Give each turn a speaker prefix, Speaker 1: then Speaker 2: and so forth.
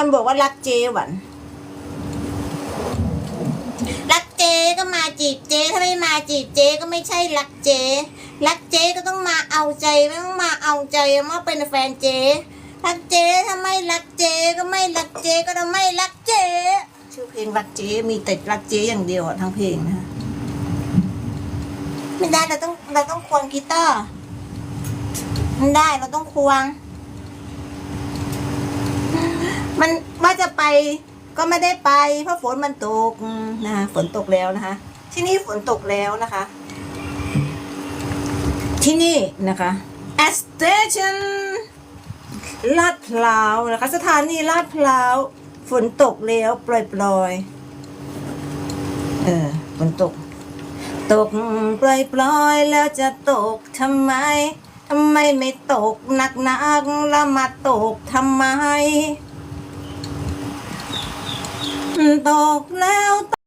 Speaker 1: คนบอกว่ารักเจหวันรักเจก็มาจีบเจถ้าไม่มาจีบเจก็ไม่ใช่รักเจรักเจก็ต้องมาเอาใจไม่ต้องมาเอาใจมาเป็นแฟนเจรักเจถ้าไม่รักเจก็ไม่รักเจก็ต้องไม่รักเจชื่อเพลงรักเจมีแต่รักเจอย่างเดียวอะทั้งเพลงนะคะไม่ได้เราต้องเราต้องควงกีตาร์มันได้เราต้องควง มัน ว่าจะไปก็ไม่ได้ไป เพราะฝนมันตกนะคะฝนตกแล้วนะคะ ที่นี่ฝนตกแล้วนะคะ ที่นี่นะคะ a station ลาดพร้าวนะคะ สถานีลาดพร้าวฝนตกแล้วปล่อยๆเออฝนตก ตกปล่อยๆแล้วจะตกทำไมทำไมไม่ตกหนักๆแล้วมาตกทำไม ตกแล้ว